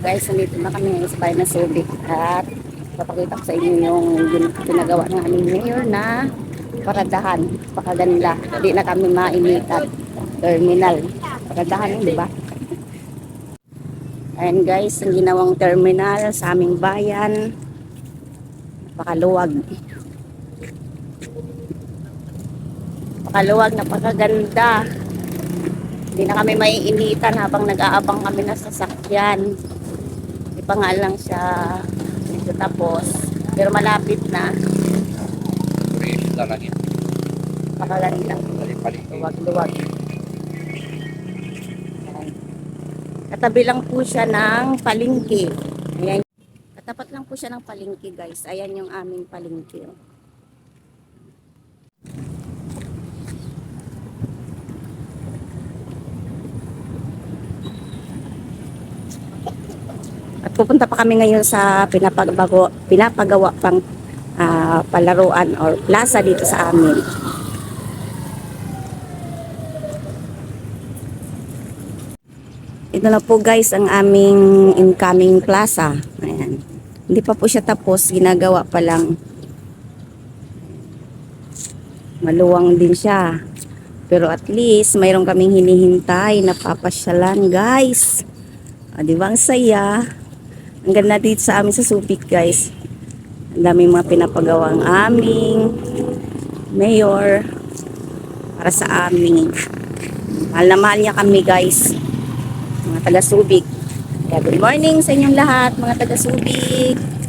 guys, nandito na kami ngayon sa bahay ng at papakita ko sa inyo yung gin- ginagawa ng aming mayor na paradahan. Pakaganda. Hindi na kami mainitan. Terminal. Paradahan yun, di ba? Ayan guys, ang ginawang terminal sa aming bayan. Napakaluwag. Napakaluwag, napakaganda. Hindi na kami maiinitan habang nag-aabang kami ng sasakyan. Pa nga lang siya medyo tapos. Pero malapit na. Fresh na lang yun. Pakaganda. Balik-balik. Luwag-luwag. Ayan. Katabi lang po siya ng palingki. Ayan. Katapat lang po siya ng palingki guys. Ayan yung aming palingki. oh. At pupunta pa kami ngayon sa pinapagawa, pinapagawa pang ah, palaruan or plaza dito sa amin. Ito na po guys ang aming incoming plaza. Ayan. Hindi pa po siya tapos, ginagawa pa lang. Maluwang din siya. Pero at least mayroon kaming hinihintay na papasyalan guys. O, di ba ang saya? Ang ganda dito sa amin sa Subic guys. Ang daming mga pinapagawa ang aming mayor para sa amin. Mahal na mahal niya kami guys mga taga Subic. Good morning sa inyong lahat, mga taga Subic.